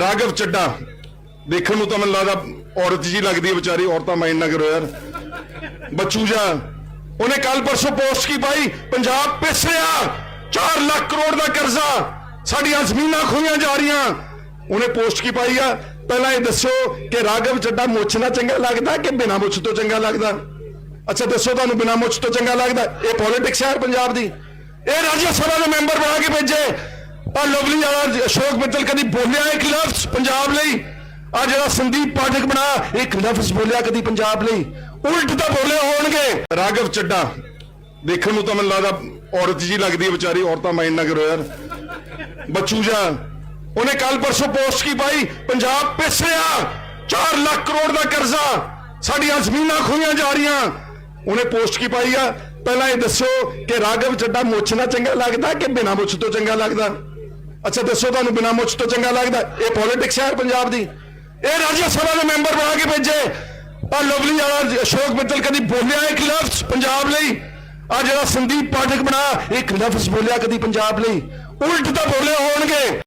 ਰਾਘਵ ਚੱਡਾ, ਦੇਖਣ ਨੂੰ ਤਾਂ ਮੈਨੂੰ ਲੱਗਦਾ ਔਰਤ ਜੀ ਲੱਗਦੀ ਹੈ ਵਿਚਾਰੀ, ਔਰਤਾਂ ਮਾਈਂਡ ਨਾ ਕਰੋ ਯਾਰ। ਬੱਚੂ ਜਾ, ਉਹਨੇ ਕੱਲ ਪਰਸੋਂ ਪੋਸਟ ਕੀ ਪਾਈ? ਪੰਜਾਬ ਪਿਸ ਰਿਹਾ 4 ਲੱਖ ਕਰੋੜ ਦਾ ਕਰਜ਼ਾ। ਸਾਡੀਆਂ ਜ਼ਮੀਨਾਂ ਖੋਈਆਂ ਜਾ ਰਹੀਆਂ। ਉਹਨੇ ਪੋਸਟ ਕੀ ਪਾਈ ਆ? ਪਹਿਲਾਂ ਇਹ ਦੱਸੋ ਕਿ ਰਾਘਵ ਚੱਡਾ ਮੁੱਛ ਨਾਲ ਚੰਗਾ ਲੱਗਦਾ ਕਿ ਬਿਨਾਂ ਮੁੱਛ ਤੋਂ ਚੰਗਾ ਲੱਗਦਾ? ਅੱਛਾ, ਦੱਸੋ ਤੁਹਾਨੂੰ ਬਿਨਾਂ ਮੁੱਛ ਤੋਂ ਚੰਗਾ ਲੱਗਦਾ? ਇਹ ਪੋਲਿਟਿਕਸ ਹੈ ਯਾਰ ਪੰਜਾਬ ਦੀ। ਇਹ ਰਾਜ ਸਭਾ ਦੇ ਮੈਂਬਰ ਬਣਾ ਕੇ ਭੇਜੇ। ਆ ਲਵਲੀ ਵਾਲਾ ਅਸ਼ੋਕ ਮਿੱਤਲ ਕਦੀ ਬੋਲਿਆ ਇੱਕ ਲਫ਼ਜ਼ ਪੰਜਾਬ ਲਈ ਆ ਜਿਹੜਾ ਸੰਦੀਪ ਪਾਠਕ ਬਣਾ ਇੱਕ ਲਫ਼ਜ਼ ਬੋਲਿਆ ਕਦੀ ਪੰਜਾਬ ਲਈ ਉਲਟ ਤਾਂ ਬੋਲੇ ਹੋਣਗੇ ਰਾਘਵ ਚੱਡਾ ਦੇਖਣ ਨੂੰ ਤਾਂ ਮੈਨੂੰ ਲੱਗਦਾ ਔਰਤ ਜੀ ਲੱਗਦੀ ਹੈ ਵਿਚਾਰੀ ਔਰਤਾਂ ਮਾਈਂਡ ਨਾ ਕਰੋ ਯਾਰ ਬੱਚੂ ਜਾ ਉਹਨੇ ਕੱਲ ਪਰਸੋਂ ਪੋਸਟ ਕੀ ਪਾਈ ਪੰਜਾਬ ਪਿਸ ਰਿਹਾ 4 ਲੱਖ ਕਰੋੜ ਦਾ ਕਰਜ਼ਾ ਸਾਡੀਆਂ ਜ਼ਮੀਨਾਂ ਖੋਈਆਂ ਜਾ ਰਹੀਆਂ ਉਹਨੇ ਪੋਸਟ ਕੀ ਪਾਈ ਆ ਪਹਿਲਾਂ ਇਹ ਦੱਸੋ ਕਿ ਰਾਘਵ ਚੱਡਾ ਮੁੱਛ ਨਾਲ ਚੰਗਾ ਲੱਗਦਾ ਕਿ ਬਿਨਾਂ ਮੁੱਛ ਤੋਂ ਚੰਗਾ ਲੱਗਦਾ ਅੱਛਾ, ਦੱਸੋ ਤੁਹਾਨੂੰ ਬਿਨਾਂ ਮੁੱਛ ਤੋਂ ਚੰਗਾ ਲੱਗਦਾ? ਇਹ ਪੋਲਿਟਿਕਸ ਹੈ ਪੰਜਾਬ ਦੀ। ਇਹ ਰਾਜ ਸਭਾ ਦੇ ਮੈਂਬਰ ਬਣਾ ਕੇ ਭੇਜੇ। ਆ ਲਵਲੀ ਵਾਲਾ ਅਸ਼ੋਕ ਮਿੱਤਲ ਕਦੀ ਬੋਲਿਆ ਇੱਕ ਲਫ਼ਜ਼ ਪੰਜਾਬ ਲਈ? ਆ ਜਿਹੜਾ ਸੰਦੀਪ ਪਾਠਕ ਬਣਾ, ਇੱਕ ਲਫ਼ਜ਼ ਬੋਲਿਆ ਕਦੀ ਪੰਜਾਬ ਲਈ। ਉਲਟ ਤਾਂ ਬੋਲੇ ਹੋਣਗੇ।